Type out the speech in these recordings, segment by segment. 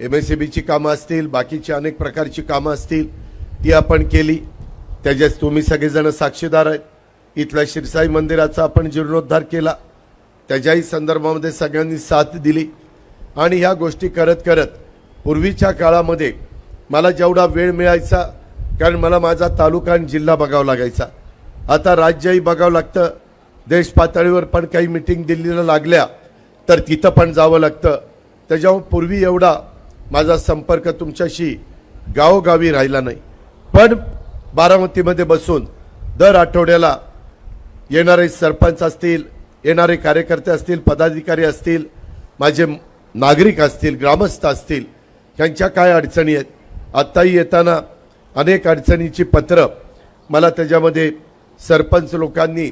M S C बीची कामं असतील बाकीची अनेक प्रकारची कामं असतील ती आपण केली. त्याच्यात तुम्ही सगळेजण साक्षीदार आहेत. इथल्या शिरसाई मंदिराचा आपण जीर्णोद्धार केला. त्याच्याही संदर्भामध्ये सगळ्यांनी साथ दिली. आणि ह्या गोष्टी करत करत पूर्वीच्या काळामध्ये मला जेवढा वेळ मिळायचा कारण मला माझा तालुका आणि जिल्हा बघावा लागायचा. आता राज्यही बघावं लागतं. देश पातळीवर पण काही मिटिंग दिल्लीला लागल्या तर तिथं पण जावं लागतं. त्याच्यामुळे पूर्वी एवढा माझा संपर्क तुमच्याशी गावोगावी राहिला नाही. पण बारामतीमध्ये बसून दर आठवड्याला येणारे सरपंच असतील येणारे कार्यकर्ते असतील पदाधिकारी असतील माझे नागरिक असतील ग्रामस्थ असतील यांच्या काय अडचणी आहेत? आत्ताही येताना अनेक अडचणीची पत्रं मला त्याच्यामध्ये सरपंच लोकांनी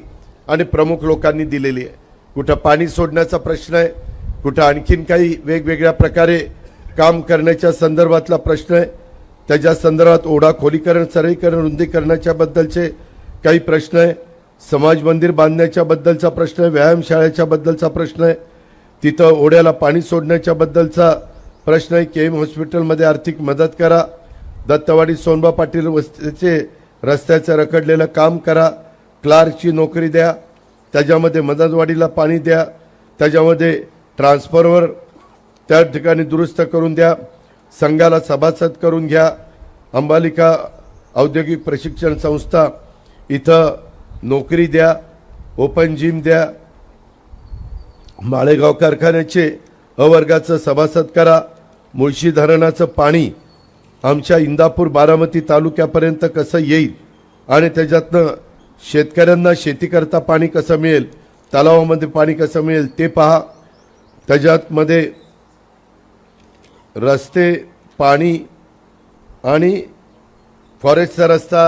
आणि प्रमुख लोकांनी दिलेली आहे. कुठं पाणी सोडण्याचा प्रश्न आहे कुठं आणखीन काही वेगवेगळ्या प्रकारे काम करण्याच्या संदर्भातला प्रश्न आहे. त्याच्या संदर्भात ओढा खोलीकरण सरळीकरण रुंदीकरणाच्या बद्दलचे काही प्रश्न आहे. समाज मंदिर बांधण्याच्या बद्दलचा प्रश्न आहे. व्यायामशाळेच्या बद्दलचा प्रश्न आहे. तिथं ओढ्याला पाणी सोडण्याच्या बद्दलचा प्रश्न आहे. के एम हॉस्पिटलमध्ये आर्थिक मदत करा. दत्तवाडी सोनबा पाटील वस्तीचे रस्त्याचं रखडलेलं काम करा. क्लार्कची नोकरी द्या. त्याच्यामध्ये मदतवाडीला पाणी द्या. त्याच्यामध्ये ट्रान्सफरवर त्या ठिकाणी दुरुस्त करून द्या. संघाला सभासद करून घ्या. अंबालिका औद्योगिक प्रशिक्षण संस्था इथं नोकरी द्या ओपन जिम द्या. माळेगाव कारखान्याचे अवर्गाचं सभासद करा. मुळशी धरणाचं पाणी आमच्या इंदापूर बारामती तालुक्यापर्यंत कसं येईल आणि त्याच्यातनं शेतकऱ्यांना शेतीकरता पाणी कसं मिळेल तलावामध्ये पाणी कसं मिळेल ते पहा. त्याच्यात मध्ये रस्ते पाणी आणि फॉरेस्टचा रस्ता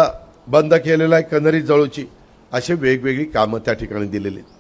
बंद केलेला आहे कन्नरी जळूची असे वेगवेगळी कामं त्या ठिकाणी दिलेली आहेत.